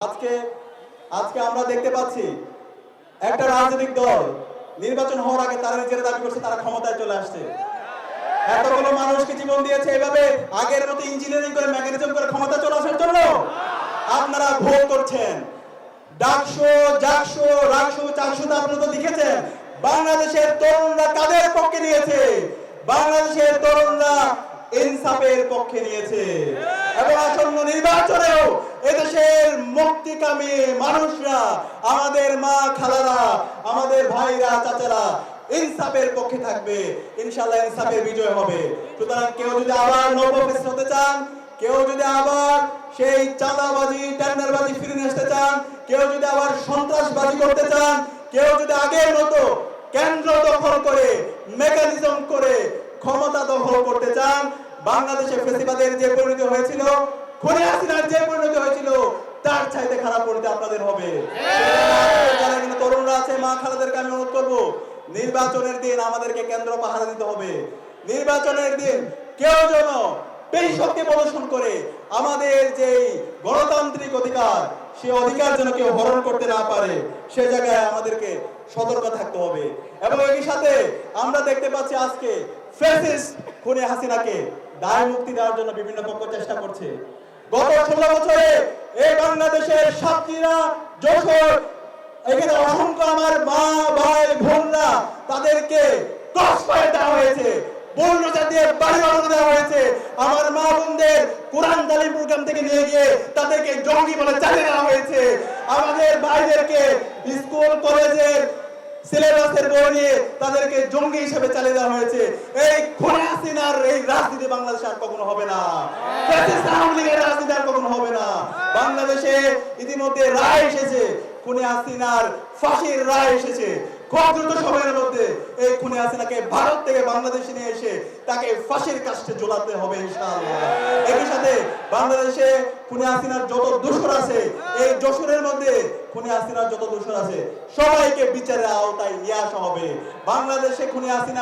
আজকে আজকে আমরা দেখতে পাচ্ছি একটা রাজনৈতিক দল নির্বাচন হওয়ার আগে তারা নিজেরা দাবি করছে, তারা ক্ষমতায় চলে আসছে। এতগুলো মানুষকে জীবন দিয়েছে এভাবে? আগের মতো ইঞ্জিনিয়ারিং করে মেকানিজম করে ক্ষমতা চলে আসার জন্য? আপনারা ভোট করছেন। ডাকশো জাকশো রাকশো চারশো তো আপনারা তো লিখেছেন। বাংলাদেশের তরুণরা কাদের পক্ষে নিয়েছে? বাংলাদেশের তরুণরা ইনসাফের পক্ষে নিয়েছে। এবং নির্বাচনেও এদেশের মুক্তিকামী মানুষরা, আমাদের মা খালারা, আমাদের ভাইরা, চাচারা ইনসাফের পক্ষে থাকবে। ইনশাআল্লাহ ইনসাফের বিজয় হবে। সুতরাং কেউ যদি আবার নবফেস হতে চান, কেউ যদি আবার সেই চাঁদাবাজি, টেন্ডারবাজি ফিরে আসতে চান, কেউ যদি আবার সন্ত্রাসবাজি করতে চান, কেউ যদি আগের মতো কেন্দ্র দখল করে মেকানিজম করে ক্ষমতা দখল করতে চান বাংলাদেশে ফেসিবাদের যে পরিণতি হয়েছিল, খুনে হাসিনার যে পরিণতি হয়েছিল, তার চাইতে খারাপ পরিণতি আপনাদের হবে। যারা এখানে তরুণরা আছে, মা খালাদেরকে আমি অনুরোধ করব, নির্বাচনের দিন আমাদেরকে কেন্দ্র পাহারা দিতে হবে। নির্বাচনের দিন কেউ যেন বেশি শক্তি প্রদর্শন করে, আমাদের যে গণতান্ত্রিক অধিকার, সে অধিকার যেন কেউ হরণ করতে না পারে, সে জায়গায় আমাদেরকে সতর্ক থাকতে হবে। এবং একই সাথে আমরা দেখতে পাচ্ছি আজকে ফ্যাসিস্ট খুনে হাসিনাকে দায় মুক্তি দেওয়ার জন্য বিভিন্ন পক্ষ চেষ্টা করছে। গত ষোলো বছরে এই বাংলাদেশের সাতক্ষীরা যশোর, এখানে অসংখ্য আমার মা, ভাই, বোনরা তাদেরকে ফায়ার দেওয়া হয়েছে। বন্যতা দিয়ে বাড়ি দেওয়া হয়েছে। আমার মা বোনদের কোরআন তালিম প্রোগ্রাম থেকে নিয়ে গিয়ে তাদেরকে জঙ্গি বলে চালিয়ে দেওয়া হয়েছে। আমাদের ভাইদেরকে স্কুল, কলেজের সিলেবাসের বই নিয়ে তাদেরকে জঙ্গি হিসেবে চালিয়ে দেওয়া হয়েছে। এই খুনে এই রাজনীতি বাংলাদেশে আর কখনো হবে না। আওয়ামী লীগের রাজনীতি আর কখনো হবে না। বাংলাদেশে ইতিমধ্যে রায় এসেছে। খুনে হাসিনার ফাঁসির রায় এসেছে। সময়ের মধ্যে এই ভারত থেকে বাংলাদেশে নিয়ে এসে তাকে ফাঁসির হবে ইনশাআল্লাহ। একই সাথে বাংলাদেশে যত দোষর আছে, এই মধ্যে যত দোষর আছে, সবাইকে আওতায় নিয়ে আসা হবে। বাংলাদেশে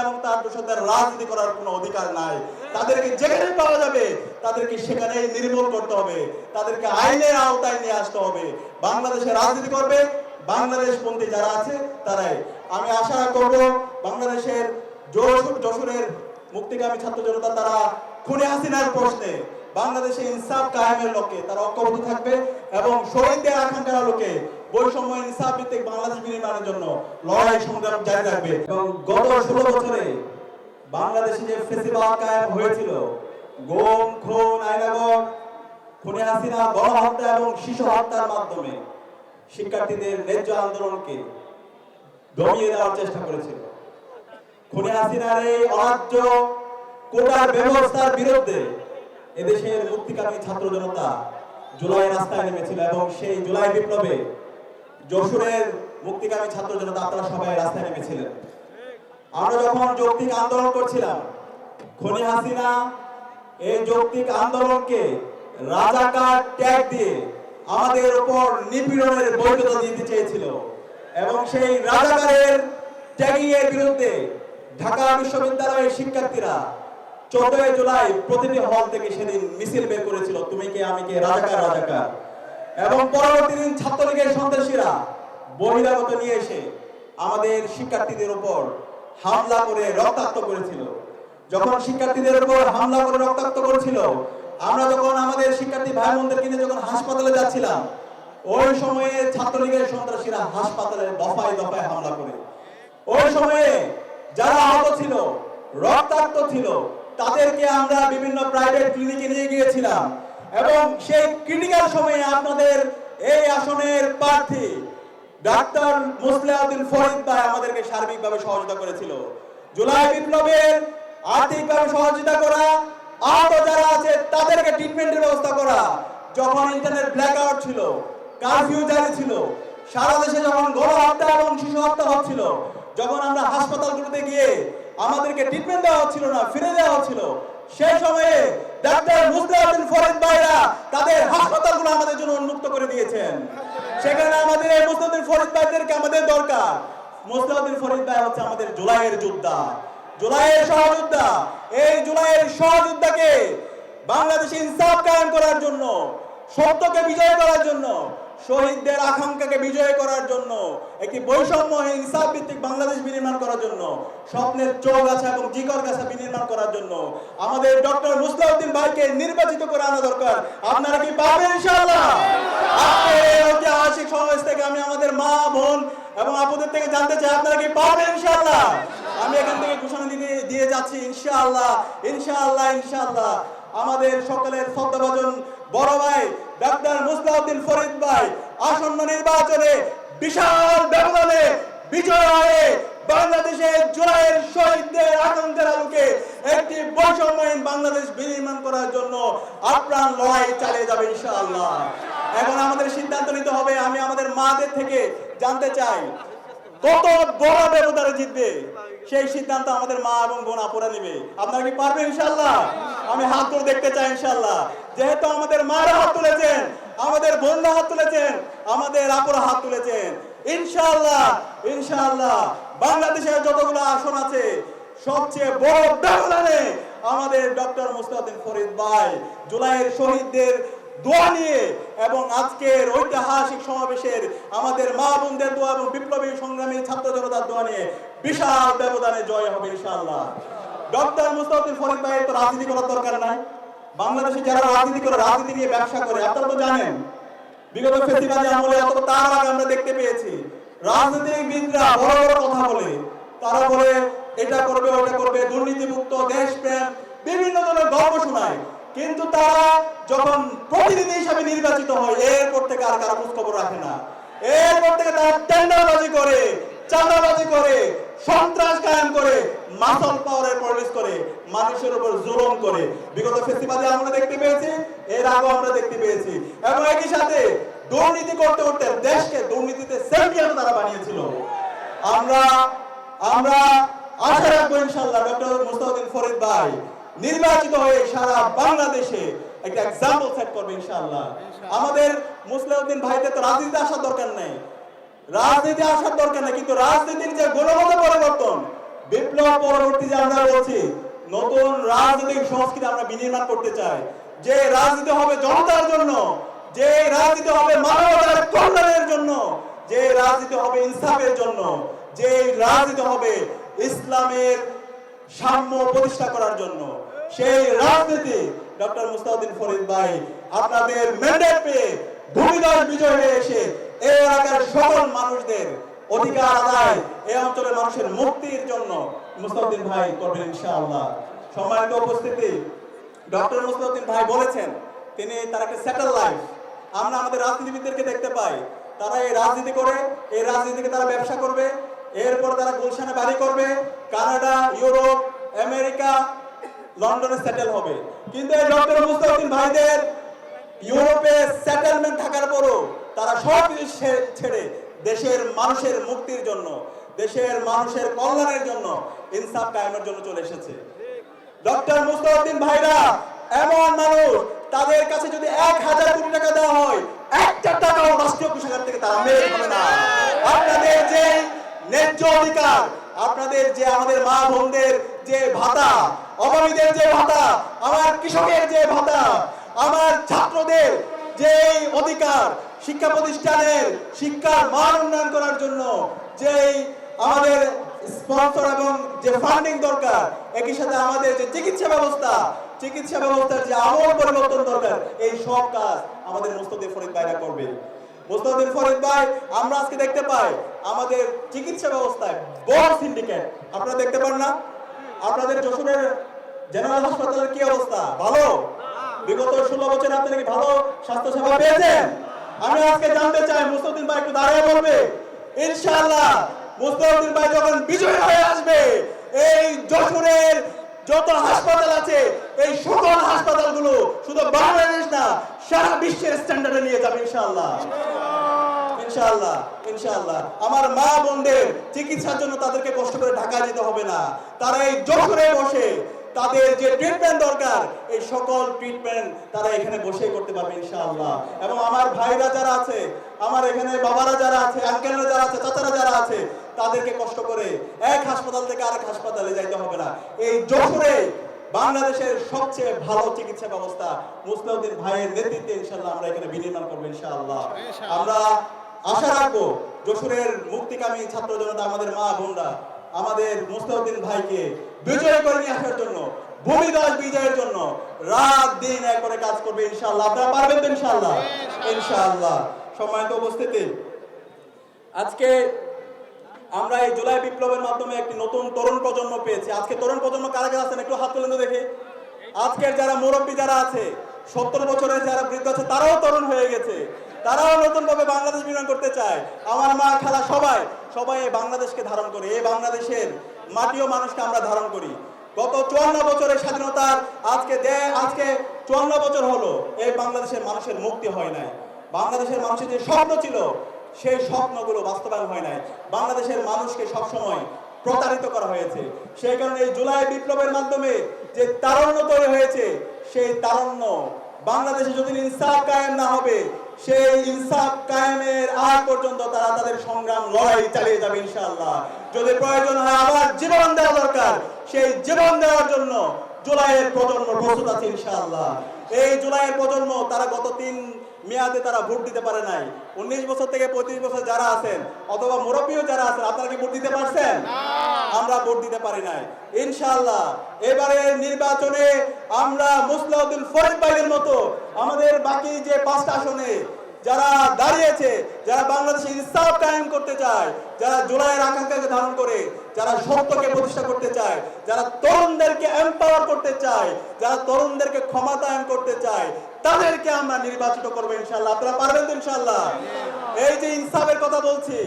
এবং তার দোষরদের রাজনীতি করার কোনো অধিকার নাই। তাদেরকে যেখানে পাওয়া যাবে, তাদেরকে সেখানেই নির্মূল করতে হবে। তাদেরকে আইনের আওতায় নিয়ে আসতে হবে। বাংলাদেশে রাজনীতি করবে বাংলাদেশ পন্থী যারা আছে, তারাই। আমি আশা করব বাংলাদেশের যশোর যশোরের মুক্তিকামী ছাত্র জনতা তারা খুনে হাসিনার প্রশ্নে বাংলাদেশে ইনসাফ কায়েমের লক্ষ্যে তারা ঐক্যবদ্ধ থাকবে এবং শহীদদের আকাঙ্ক্ষার লোকে বৈষম্য ইনসাফ ভিত্তিক বাংলাদেশ বিনির্মাণের জন্য লড়াই সংগ্রাম জারি রাখবে। এবং গত ষোলো বছরে বাংলাদেশে যে ফেসিবাদ কায়েম হয়েছিল, গোম, খুন, আইনাগর, খুনে হাসিনা, গণহত্যা এবং শিশু হত্যার মাধ্যমে শিক্ষার্থীদের ন্যায্য আন্দোলনকে দমিয়ে দেওয়ার চেষ্টা করেছিল। খুনে হাসিনার এই অরাজ্য কোটার ব্যবস্থার বিরুদ্ধে এদেশের মুক্তিকামী ছাত্র জনতা জুলাই রাস্তায় নেমেছিল এবং সেই জুলাই বিপ্লবে যশোরের মুক্তিকামী ছাত্র জনতা আপনারা সবাই রাস্তায় নেমেছিলেন। আমরা যখন যৌক্তিক আন্দোলন করছিলাম, খনি হাসিনা এই যৌক্তিক আন্দোলনকে রাজাকার ট্যাগ দিয়ে আমাদের উপর নিপীড়নের বৈধতা দিতে চেয়েছিল। এবং সেই রাজাকারের ট্যাগিং বিরুদ্ধে ঢাকা বিশ্ববিদ্যালয়ের শিক্ষার্থীরা চোদ্দই জুলাই প্রতিটি হল থেকে সেদিন মিছিল বের করেছিল, তুমি কে, আমি কে? রাজাকার রাজাকার। এবং পরবর্তী দিন ছাত্রলীগের সন্ত্রাসীরা বহিরাগত নিয়ে এসে আমাদের শিক্ষার্থীদের উপর হামলা করে রক্তাক্ত করেছিল। যখন শিক্ষার্থীদের উপর হামলা করে রক্তাক্ত করেছিল, আমরা যখন আমাদের শিক্ষার্থী ভাই বোনদেরকে নিয়ে যখন হাসপাতালে যাচ্ছিলাম ওই সময়ে ছাত্রলীগের সন্ত্রাসীরা হাসপাতালে দফায় দফায় হামলা করে। ওই সময়ে যারা আহত ছিল, রক্তাক্ত ছিল, তাদেরকে আমরা বিভিন্ন প্রাইভেট ক্লিনিকে নিয়ে গিয়েছিলাম। এবং সেই ক্রিটিক্যাল সময়ে আপনাদের এই আসনের প্রার্থী ডাক্তার মুসলিউদ্দিন ফরিদ ভাই আমাদেরকে সার্বিকভাবে সহযোগিতা করেছিল। জুলাই বিপ্লবের আর্থিকভাবে সহযোগিতা করা, আহত যারা আছে তাদেরকে ট্রিটমেন্টের ব্যবস্থা করা, যখন ইন্টারনেট ব্ল্যাক আউট ছিল কারফিউ জারি ছিল। সারা দেশে যখন গণহত্যা এবং শিশু হত্যা হচ্ছিল, যখন আমরা হাসপাতালগুলোতে গিয়ে আমাদেরকে ট্রিটমেন্ট দেওয়া হচ্ছিল না, ফিরে দেওয়া হচ্ছিল, সেই সময়ে ডাক্তার মুসলিউদ্দিন ফরিদ ভাইরা তাদের হাসপাতালগুলো আমাদের জন্য উন্মুক্ত করে দিয়েছেন। সেখানে আমাদের এই মুসলিউদ্দিন ফরিদ ভাইদেরকে আমাদের দরকার। মুসলিউদ্দিন ফরিদ ভাই হচ্ছে আমাদের জুলাইয়ের যোদ্ধা। জুলাইয়ের সহযোদ্ধা। এই জুলাইয়ের সহযোদ্ধাকে বাংলাদেশে ইনসাফ কায়েম করার জন্য, সত্যকে বিজয় করার জন্য শহীদদের আকাঙ্ক্ষাকে বিজয় করার জন্য, একটি বৈষম্যহীন ইনসাফ ভিত্তিক বাংলাদেশ বিনির্মাণ করার জন্য, স্বপ্নের চোখ আছে এবং জিকর গাছা বিনির্মাণ করার জন্য। আমাদের ডক্টর মুসলাউদ্দিন ভাইকে নির্বাচিত করে আনা দরকার। আপনারা কি পাবেন ইনশাআল্লাহ? আজকের ঐতিহাসিক সমাবেশ থেকে আমি আমাদের মা, বোন এবং আপুদের থেকে জানতে চাই, আপনারা কি পাবেন ইনশাআল্লাহ? আমি এখান থেকে ঘোষণা দিতে দিয়ে যাচ্ছি, ইনশাআল্লাহ ইনশাআল্লাহ ইনশাআল্লাহ। আমাদের সকলের শ্রদ্ধাভাজন বড় ভাই, ডাক্তার মুসলাউদ্দিন ফরিদ ভাই, আসন্ন নির্বাচনে বিশাল ব্যবধানে বিজয় হয়ে বাংলাদেশের জুলাইয়ের শহীদদের আনন্দের আলোকে একটি বৈষম্যহীন বাংলাদেশ বিনির্মাণ করার জন্য আপ্রাণ লড়াই চালিয়ে যাবে ইনশাআল্লাহ। এখন আমাদের সিদ্ধান্ত নিতে হবে, আমি আমাদের মাদের থেকে জানতে চাই, কত বড় ব্যবধানে জিতবে? সেই সিদ্ধান্ত আমাদের মা এবং বোন আপুরা নেবে। আপনারা কি পারবেন ইনশাআল্লাহ? আমি হাত তুলে দেখতে চাই ইনশাআল্লাহ। যেহেতু আমাদের মারা হাত তুলেছেন, আমাদের বোনরা হাত তুলেছেন, আমাদের আপুরা হাত তুলেছেন। ইনশাআল্লাহ ইনশাআল্লাহ, বাংলাদেশের যতগুলো আসন আছে, সবচেয়ে বড় ব্যবধানে আমাদের ডক্টর মুস্তাদিন ফরিদ ভাই জুলাইয়ের শহীদদের দোয়া নিয়ে এবং আজকের ঐতিহাসিক সমাবেশের আমাদের মা বোনদের দোয়া এবং বিপ্লবী সংগ্রামী ছাত্র জনতার দোয়া নিয়ে বিশাল ব্যবধানে জয় হবে ইনশাআল্লাহ। ডক্টর মুস্তাফিজ ফরিদ ভাইয়ের তো রাজনীতি করার দরকার নাই। বাংলাদেশে যারা রাজনীতি করে, রাজনীতি নিয়ে ব্যবসা করে, আপনারা তো জানেন, বিগত ফেসিবাদী আমলে অত তার আগে আমরা দেখতে পেয়েছি। রাজনীতিবিদরা বড় বড় কথা বলে। তারা বলে, এটা করবে, ওটা করবে, দুর্নীতিমুক্ত, দেশপ্রেম, বিভিন্ন ধরনের গল্প শোনায়। কিন্তু তারা যখন প্রতিনিধি হিসাবে নির্বাচিত হয়, এরপর থেকে আর কারও খোঁজ খবর রাখে না। এরপর থেকে তারা টেন্ডারবাজি করে, চাঁদাবাজি করে, সন্ত্রাস কায়েম করে, মাসল পাওয়ারের পলিশ করে, মানুষের উপর জুলুম করে। বিগত ফেস্টিভালে আমরা দেখতে পেয়েছি, এর আগেও আমরা দেখতে পেয়েছি। এবং একই সাথে দুর্নীতি করতে করতে দেশকে দুর্নীতিতে চ্যাম্পিয়ন তারা বানিয়েছিল। আমরা আমরা আশা রাখব ইনশাল্লাহ ডক্টর মুস্তাউদ্দিন ফরিদ ভাই নির্বাচিত হয়ে সারা বাংলাদেশে একটা এক্সাম্পল সেট করবে ইনশাআল্লাহ। আমাদের মুসলিউদ্দিন ভাইদের তো রাজনীতিতে আসার দরকার নেই। রাজনীতি আসার দরকার নেই কিন্তু রাজনীতির যে গুণগত পরিবর্তন বিপ্লব পরবর্তী যে আমরা বলছি নতুন রাজনৈতিক সংস্কৃতি আমরা বিনির্মাণ করতে চাই। যে রাজনীতি হবে জনতার জন্য যে রাজনীতি হবে মানবতার কল্যাণের জন্য যে রাজনীতি হবে ইনসাফের জন্য যে রাজনীতি হবে ইসলামের সাম্য প্রতিষ্ঠা করার জন্য। সেই রাজনীতি ডক্টর মুস্তাউদ্দিন ফরিদ ভাই আপনাদের ম্যান্ডেট পেয়ে ভূমিদল বিজয় হয়ে এসে এই এলাকার সকল মানুষদের অধিকার আদায় এই অঞ্চলের মানুষের মুক্তির জন্য মুস্তাউদ্দিন ভাই করবেন ইনশাআল্লাহ। সম্মানিত উপস্থিতি, ডক্টর মুস্তাউদ্দিন ভাই বলেছেন, তিনি তার একটা সেটেল লাইফ আমরা আমাদের রাজনীতিবিদদেরকে দেখতে পাই। তারা এই রাজনীতি করে, এই রাজনীতিকে তারা ব্যবসা করবে। এরপর তারা গুলশানে বাড়ি করবে। কানাডা, ইউরোপ, আমেরিকা, লন্ডনে সেটেল হবে। কিন্তু ডক্টর মুস্তাউদ্দিন ভাইদের ইউরোপে সেটেলমেন্ট থাকার পরও তারা সব ছেড়ে দেশের মানুষের মুক্তির জন্য, দেশের মানুষের কল্যাণের জন্য ইনসাফ কায়েমের জন্য চলে এসেছে। ডক্টর মুস্তাউদ্দিন ভাইরা এমন মানুষ, তাদের কাছে যদি এক হাজার কোটি টাকা দেওয়া হয়, একটা টাকাও রাষ্ট্রীয় কোষাগার থেকে তারা মেরে খাবে না। আপনাদের যে ন্যায্য অধিকার। আপনাদের যে আমাদের মা বোনদের যে ভাতা অভাবীদের যে ভাতা, আমার কৃষকের যে ভাতা, আমার ছাত্রদের যে অধিকার, শিক্ষা প্রতিষ্ঠানের শিক্ষার মান উন্নয়ন করার জন্য যেই আমাদের স্পন্সর এবং যে ফান্ডিং দরকার, একই সাথে আমাদের যে চিকিৎসা ব্যবস্থা, চিকিৎসা ব্যবস্থার যে আমল পরিবর্তন দরকার, এই সব কাজ আমাদের মুস্তদির ফরিদ ভাইরা করবে। মুস্তদির ফরিদ ভাই, আমরা আজকে দেখতে পাই আমাদের চিকিৎসা ব্যবস্থায় বড় সিন্ডিকেট আপনারা দেখতে পান না? আপনাদের যশোরের জেনারেল হাসপাতালের কি অবস্থা? ভালো? বিগত ষোলো বছর আপনারা কি ভালো স্বাস্থ্য সেবা পেয়েছেন? আমি আজকে জানতে চাই মুস্তদিন ভাই একটু দাঁড়িয়ে বলবে। ইনশাআল্লাহ মুস্তদিন ভাই যখন বিজয় হয়ে আসবে, এই যশোরের যত হাসপাতাল আছে, এই সকল হাসপাতালগুলো শুধু বাংলাদেশ না, সারা বিশ্বের স্ট্যান্ডার্ডে নিয়ে যাবে ইনশাআল্লাহ। ইনশাআল্লাহ ইনশাআল্লাহ। আমার মা বোনদের চিকিৎসার জন্য তাদেরকে কষ্ট করে ঢাকা যেতে হবে না। তারা এই যশোরে বসে তাদের যে ট্রিটমেন্ট দরকার এই সকল ট্রিটমেন্ট তারা এখানে বসে করতে পারবে ইনশাআল্লাহ। এবং আমার ভাইরা যারা আছে আমার এখানে বাবারা যারা আছে আঙ্কেলরা যারা আছে চাচারা যারা আছে তাদেরকে কষ্ট করে এক হাসপাতাল থেকে আরেক হাসপাতালে যাইতে হবে না। এই যশোরে বাংলাদেশের সবচেয়ে ভালো চিকিৎসা ব্যবস্থা মুসলিউদ্দিন ভাইয়ের নেতৃত্বে ইনশাল্লাহ আমরা এখানে বিনির্মাণ করব ইনশাআল্লাহ। আমরা আশা রাখব যশোরের মুক্তিকামী ছাত্র জনতা আমাদের মা বোনরা আমাদের মুসলিউদ্দিন ভাইকে বিজয় করে নিয়ে আসার জন্য ভূমিদাস বিজয়ের জন্য রাত দিন এক করে কাজ করবে ইনশাআল্লাহ। আপনারা পারবেন তো ইনশাআল্লাহ? ইনশাআল্লাহ। সম্মানিত উপস্থিতি আজকে আমরা এই জুলাই বিপ্লবের মাধ্যমে একটি নতুন তরুণ প্রজন্ম পেয়েছি। আজকে তরুণ প্রজন্ম কারা কারা আছেন? একটু হাত তুলে তো দেখি। আজকের যারা মুরব্বী যারা আছে সত্তর বছরের যারা বৃদ্ধ আছে তারাও তরুণ হয়ে গেছে। তারাও নতুন ভাবে বাংলাদেশ বিনিয়োগ করতে চায়। আমার মা খালা সবাই সবাই এই বাংলাদেশকে ধারণ করে। এই বাংলাদেশের মাটি ও মানুষকে আমরা ধারণ করি। গত চুয়ান্ন বছরের স্বাধীনতার আজকে দে, আজকে চুয়ান্ন বছর হলো, এই বাংলাদেশের মানুষের মুক্তি হয় নাই। বাংলাদেশের মানুষের যে স্বপ্ন ছিল, সেই স্বপ্নগুলো বাস্তবায়ন হয় নাই। বাংলাদেশের মানুষকে সবসময় প্রতারিত করা হয়েছে। সেই কারণে এই জুলাই বিপ্লবের মাধ্যমে যে তারণ্য তৈরি হয়েছে, সেই তারণ্য বাংলাদেশে যদি ইনসাফ কায়েম না হবে সেই ইনসাফ কায়েমের আগ পর্যন্ত তারা তাদের সংগ্রাম, লড়াই চালিয়ে যাবে ইনশাআল্লাহ। যদি প্রয়োজন হয় আবার জীবন দেওয়া দরকার, সেই জীবন দেওয়ার জন্য জুলাইয়ের প্রজন্ম প্রস্তুত আছে ইনশাআল্লাহ। এই জুলাইয়ের প্রজন্ম, তারা গত তিন মেয়াদে তারা ভোট দিতে পারে নাই। উনিশ বছর থেকে পঁয়ত্রিশ বছর যারা আছেন অথবা মুরব্বীও যারা আছেন আপনারা কি ভোট দিতে পারছেন? আমরা ভোট দিতে পারি নাই। ইনশাআল্লাহ এবারে নির্বাচনে আমরা মুসলাউদ্দিন ফরিদ ভাইয়ের মতো আমাদের বাকি যে পাঁচটা আসনে যারা দাঁড়িয়েছে যারা বাংলাদেশে ইনসাফ কায়েম করতে চায় যারা জুলাইয়ের আকাঙ্ক্ষাকে ধারণ করে যারা সত্যকে প্রতিষ্ঠা করতে চায় যারা তরুণদেরকে এম্পাওয়ার করতে চায় যারা তরুণদেরকে ক্ষমতায়ন করতে চায় তাদেরকে আমরা নির্বাচিত করব ইনশাল্লাহ আপনারা পারবেন তো ইনশাল্লাহ এই যে ইনসাফের কথা বলছি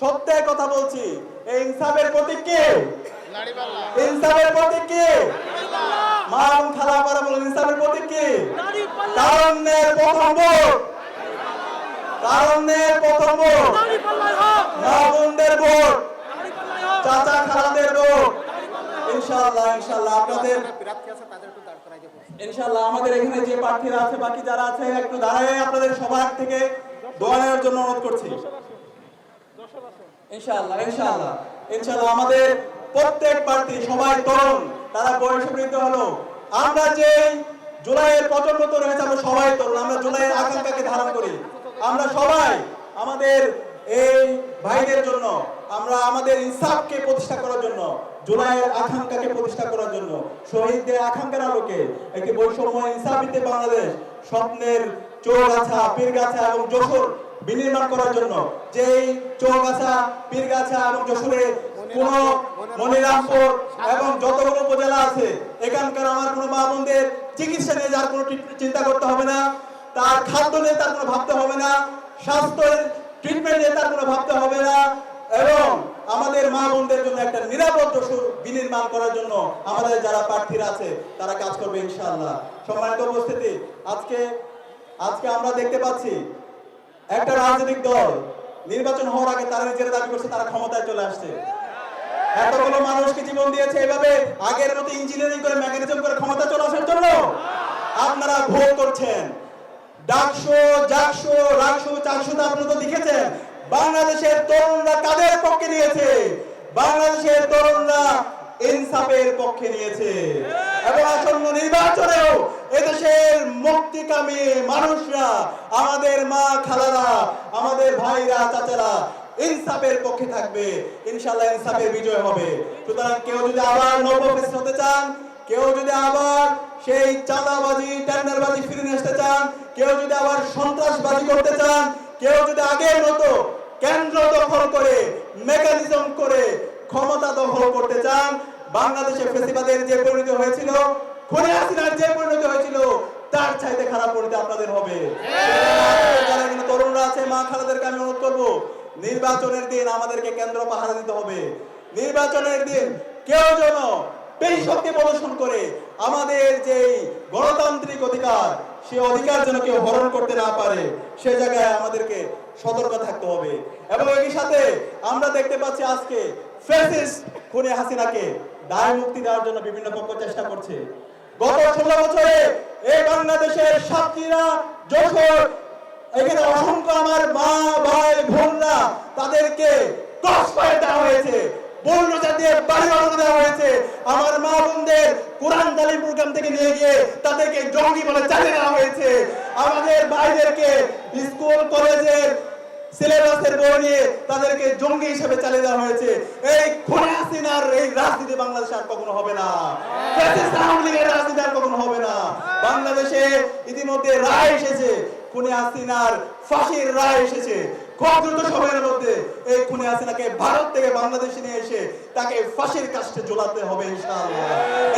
সত্যের কথা বলছি এই ইনসাফের প্রতীক কে? ইনসাফের প্রতীক কে? মা এবং খালা পারা বলেন ইনসাফের প্রতীক কে? তারণ্যের প্রথম ভোট। প্রথম ভোট। মা বোনদের ভোট। চাচা খালাদের ভোট। ইনশাআল্লাহ ইনশাআল্লাহ। আপনাদের ইনশাআল্লাহ আমাদের এখানে যে প্রার্থীরা আছে বাকি যারা আছে একটু দাঁড়ায় আপনাদের সবার থেকে দোয়া নেওয়ার জন্য অনুরোধ করছি। ইনশাআল্লাহ ইনশাআল্লাহ। ইনশাআল্লাহ আমাদের প্রত্যেক প্রার্থী সবাই তরুণ তারা বয়স বৃদ্ধ হলো। আমরা যে জুলাইয়ের প্রজন্ম তরুণ হয়েছে আমরা সবাই তরুণ আমরা জুলাইয়ের আকাঙ্ক্ষাকে ধারণ করি আমরা সবাই আমাদের এই ভাইদের জন্য, আমরা আমাদের ইনসাফকে প্রতিষ্ঠা করার জন্য, জুলাইয়ের আকাঙ্ক্ষাকে প্রতিষ্ঠা করার জন্য, শহীদদের আকাঙ্ক্ষার আলোকে একটি বৈষম্য ইনসাফিতে বাংলাদেশ, স্বপ্নের চৌগাছা, পীরগাছা এবং যশোর বিনির্মাণ করার জন্য। যেই চৌগাছা, পীরগাছা এবং যশোরে কোন মনিরামপুর এবং যতগুলো উপজেলা আছে, এখানকার আমার কোনো মা বোনদের চিকিৎসা নিয়ে যার কোনো চিন্তা করতে হবে না। তার খাদ্য নিয়ে তার কোনো ভাবতে হবে না, স্বাস্থ্যের ট্রিটমেন্ট নিয়ে তার কোনো ভাবতে হবে না এবং আমাদের মা বোনদের জন্য একটা নিরাপদ বিনির্মাণ করার জন্য আমাদের যারা প্রার্থীরা আছে, তারা কাজ করবে ইনশাআল্লাহ। সম্মানিত উপস্থিতি, আজকে আজকে আমরা দেখতে পাচ্ছি একটা রাজনৈতিক দল নির্বাচন হওয়ার আগে তারা নিজেরা দাবি করছে, তারা ক্ষমতায় চলে আসছে। এতগুলো মানুষকে জীবন দিয়েছে এভাবে আগের মতো ইঞ্জিনিয়ারিং করে মেকানিজম করে ক্ষমতা চলে আসার জন্য আপনারা ভোট করছেন। ডাকশো জাকশো রাকশো চারশো আপনারা তো লিখেছেন। বাংলাদেশের তরুণরা কাদের পক্ষে নিয়েছে? বাংলাদেশের তরুণরা ইনসাফের পক্ষে নিয়েছে। এবং আসন্ন নির্বাচনেও এদেশের মুক্তিকামী মানুষরা, আমাদের মা খালারা, আমাদের ভাইরা, চাচারা ইনসাফের পক্ষে থাকবে। ইনশাল্লাহ ইনসাফের বিজয় হবে। সুতরাং কেউ যদি আবার নবফেস হতে চান, কেউ যদি আবার সেই চাঁদাবাজি টেন্ডারবাজি ফিরে আসতে চান কেউ যদি আবার সন্ত্রাসবাজি করতে চান কেউ যদি আগের মতো কেন্দ্র দখল করে মেকানিজম করে ক্ষমতা দখল করতে চান বাংলাদেশে ফেসিবাদের যে পরিণতি হয়েছিল খুনে হাসিনার যে পরিণতি হয়েছিল তার চাইতে খারাপ পরিণতি আপনাদের হবে। যারা এখানে তরুণরা আছে মা খালাদেরকে আমি অনুরোধ করব নির্বাচনের দিন আমাদেরকে কেন্দ্র পাহারা দিতে হবে। নির্বাচনের দিন কেউ যেন বেশি শক্তি প্রদর্শন করে আমাদের যে গণতান্ত্রিক অধিকার, সে অধিকার যেন কেউ হরণ করতে না পারে, সে জায়গায় আমাদেরকে সতর্ক থাকতে হবে। এবং একই সাথে আমরা দেখতে পাচ্ছি আজকে ফ্যাসিস্ট খুনে হাসিনাকে দায় মুক্তি দেওয়ার জন্য বিভিন্ন পক্ষ চেষ্টা করছে। গত ষোলো বছরে এই বাংলাদেশের সাতক্ষীরা যশোর, এখানে অসংখ্য আমার মা, ভাই, বোনরা তাদেরকে ফায়ার দেওয়া হয়েছে। বুলডোজার দিয়ে বাড়ি বানানো দেওয়া হয়েছে। আমার মা বোনদের কোরআন তালিম চট্টগ্রাম থেকে নিয়ে গিয়ে তাদেরকে জঙ্গি বলে চালিয়ে দেওয়া হয়েছে। আমাদের ভাইদেরকে স্কুল, কলেজের সিলেবাসের বই নিয়ে তাদেরকে জঙ্গি হিসেবে চালিয়ে দেওয়া হয়েছে। এই খুনে হাসিনার এই রাজনীতি বাংলাদেশে আর কখনো হবে না। আওয়ামী লীগের রাজনীতি আর কখনো হবে না। বাংলাদেশে ইতিমধ্যে রায় এসেছে। খুনে হাসিনার ফাঁসির রায় এসেছে। খুব সময়ের মধ্যে এই খুনে হাসিনাকে ভারত থেকে বাংলাদেশে নিয়ে এসে তাকে ফাঁসির কাস্টে ঝোলাতে হবে ইনশাআল্লাহ।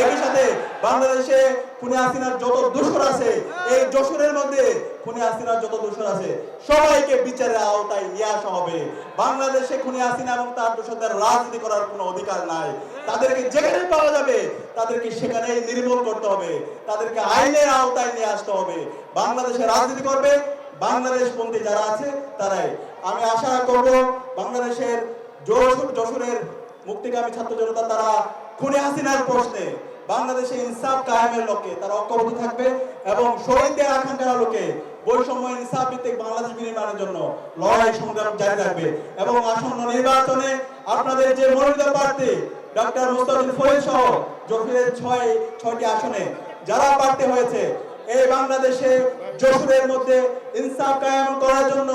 একই সাথে বাংলাদেশে খুনে হাসিনার যত দোষর আছে, এই দোষরের মধ্যে খুনে হাসিনার যত দোষর আছে, সবাইকে বিচারের আওতায় নিয়ে আসা হবে। বাংলাদেশে খুনে হাসিনা এবং তার দোষরদের রাজনীতি করার কোনো অধিকার নাই। তাদেরকে যেখানে পাওয়া যাবে, তাদেরকে সেখানেই নির্মূল করতে হবে। তাদেরকে আইনের আওতায় নিয়ে আসতে হবে। বাংলাদেশে রাজনীতি করবে বাংলাদেশ পন্থী যারা আছে, তারাই। আমি আশা করব বাংলাদেশের যশোর, যশোরের মুক্তিকামী ছাত্র জনতা, তারা খুনে হাসিনার প্রশ্নে বাংলাদেশে ইনসাফ কায়েমের লক্ষ্যে তারা ঐক্যবদ্ধ থাকবে এবং শহীদদের আকাঙ্ক্ষার লোকে বৈষম্য ইনসাফ ভিত্তিক বাংলাদেশ বিনির্মাণের জন্য লড়াই সংগ্রাম জারি রাখবে এবং আসন্ন নির্বাচনে আপনাদের যে মনোনীত প্রার্থী ডক্টর মুস্তাফিজ ফরিদ সহ যশোরের ছয়, ছয়টি আসনে যারা প্রার্থী হয়েছে, এই বাংলাদেশে যশোরের মধ্যে ইনসাফ কায়েম করার জন্য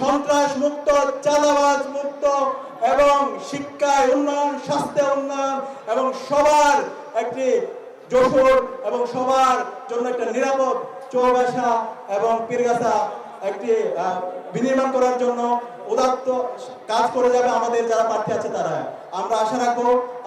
সন্ত্রাস মুক্ত, চাঁদাবাজ মুক্ত এবং শিক্ষায় উন্নয়ন, স্বাস্থ্যে উন্নয়ন এবং সবার একটি যশোর এবং সবার জন্য একটা নিরাপদ চৌবাসা এবং পীরগাছা একটি বিনির্মাণ করার জন্য উদাত্ত কাজ করে যাবে আমাদের যারা প্রার্থী আছে তারা। আমরা আশা রাখব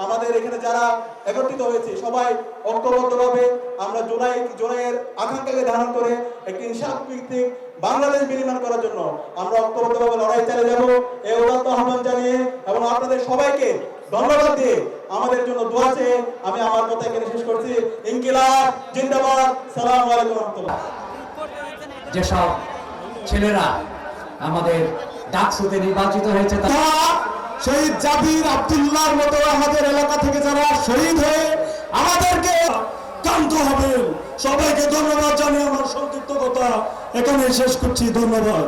আমাদের এখানে যারা একত্রিত হয়েছে, সবাই ঐক্যবদ্ধভাবে আমরা জুলাই জুলাইয়ের আকাঙ্ক্ষাকে ধারণ করে একটি ইনসাফ ভিত্তিক বাংলাদেশ বিনির্মাণ করার জন্য আমরা ঐক্যবদ্ধভাবে লড়াই চালিয়ে যাব। এই উদাত্ত আহ্বান জানিয়ে এবং আপনাদের সবাইকে ধন্যবাদ দিয়ে আমাদের জন্য দোয়া চেয়ে আমি আমার কথা এখানে শেষ করছি। ইনকিলাব জিন্দাবাদ সালাম আলাইকুম রহমতুল্লাহ। যেসব ছেলেরা আমাদের ডাকসুতে নির্বাচিত হয়েছে শহীদ জাবির আব্দুল্লাহর মতো আমাদের এলাকা থেকে যারা শহীদ হয়ে আমাদেরকে কান্ত হবেন। সবাইকে ধন্যবাদ জানিয়ে আমার সংক্ষিপ্ত কথা এখানে শেষ করছি ধন্যবাদ।